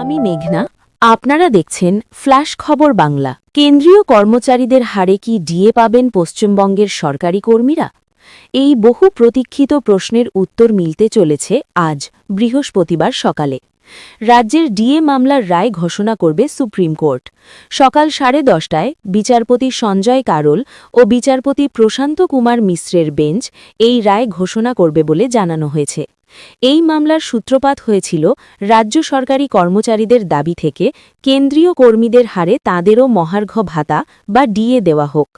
আমি মেঘনা, আপনারা দেখছেন ফ্ল্যাশ খবর বাংলা। কেন্দ্রীয় কর্মচারীদের হারে কি ডিএ পাবেন পশ্চিমবঙ্গের সরকারি কর্মীরা? এই বহু প্রতীক্ষিত প্রশ্নের উত্তর মিলতে চলেছে আজ, বৃহস্পতিবার সকালে। রাজ্যের ডিএ মামলার রায় ঘোষণা করবে সুপ্রিম কোর্ট। সকাল সাড়ে দশটায় বিচারপতি সঞ্জয় কারোল ও বিচারপতি প্রশান্ত কুমার মিশ্রের বেঞ্চ এই রায় ঘোষণা করবে বলে জানানো হয়েছে। এই মামলার সূত্রপাত হয়েছিল রাজ্য সরকারি কর্মচারীদের দাবি থেকে কেন্দ্রীয় কর্মীদের হারে তাঁদেরও মহার্ঘ ভাতা বা ডিএ দেওয়া হোক।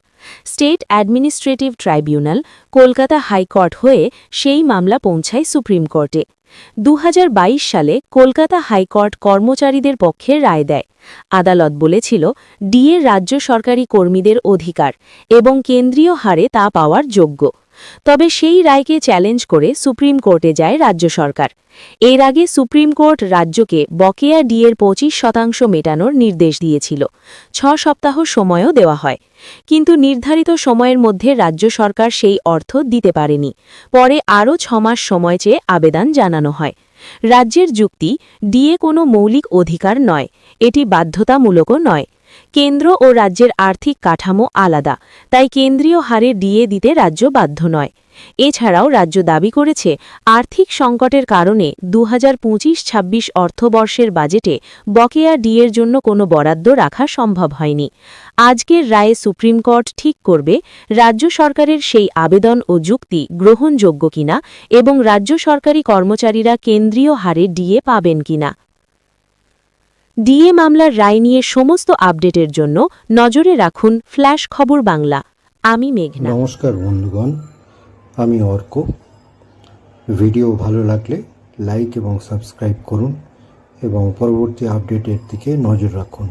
State administrative tribunal Kolkata high court হয়ে সেই মামলা পৌঁছায় সুপ্রিম কোর্টে। দু হাজার বাইশ সালে কলকাতা হাইকোর্ট কর্মচারীদের পক্ষে রায় দেয়। আদালত বলেছিল, ডিএ রাজ্য সরকারি কর্মীদের অধিকার এবং কেন্দ্রীয় হারে তা পাওয়ার যোগ্য। তবে সেই রায়কে চ্যালেঞ্জ করে সুপ্রিম কোর্টে যায় রাজ্য সরকার। এর আগে সুপ্রিম কোর্ট রাজ্যকে বকেয়া ডিএর পঁচিশ শতাংশ মেটানোর নির্দেশ দিয়েছিল। ছ সপ্তাহ সময়ও দেওয়া হয়। কিন্তু নির্ধারিত সময়ের মধ্যে রাজ্য সরকার সেই অর্থ দিতে পারেনি। পরে আরও ছমাস সময় চেয়ে আবেদন জানানো হয়। রাজ্যের যুক্তি, ডিএ কোনো মৌলিক অধিকার নয়, এটি বাধ্যতামূলকও নয়। কেন্দ্র ও রাজ্যের আর্থিক কাঠামো আলাদা, তাই কেন্দ্রীয় হারে ডিএ দিতে রাজ্য বাধ্য নয়। এছাড়াও রাজ্য দাবি করেছে, আর্থিক সংকটের কারণে দু হাজার অর্থবর্ষের বাজেটে বকেয়া ডিএর জন্য কোনো বরাদ্দ রাখা সম্ভব হয়নি। আজকের রায়ে সুপ্রিম কোর্ট ঠিক করবে, রাজ্য সরকারের সেই আবেদন ও যুক্তি গ্রহণযোগ্য কিনা এবং রাজ্য সরকারি কর্মচারীরা কেন্দ্রীয় হারে ডিএ পাবেন কিনা। ডিএ মামলার রায় নিয়ে সমস্ত আপডেটের জন্য নজরে রাখুন ফ্ল্যাশ খবর বাংলা। আমি মেঘনা। নমস্কার বন্ধুগণ, আমি অর্ক। ভিডিও ভালো লাগলে লাইক এবং সাবস্ক্রাইব করুন এবং পরবর্তী আপডেটের দিকে নজর রাখুন।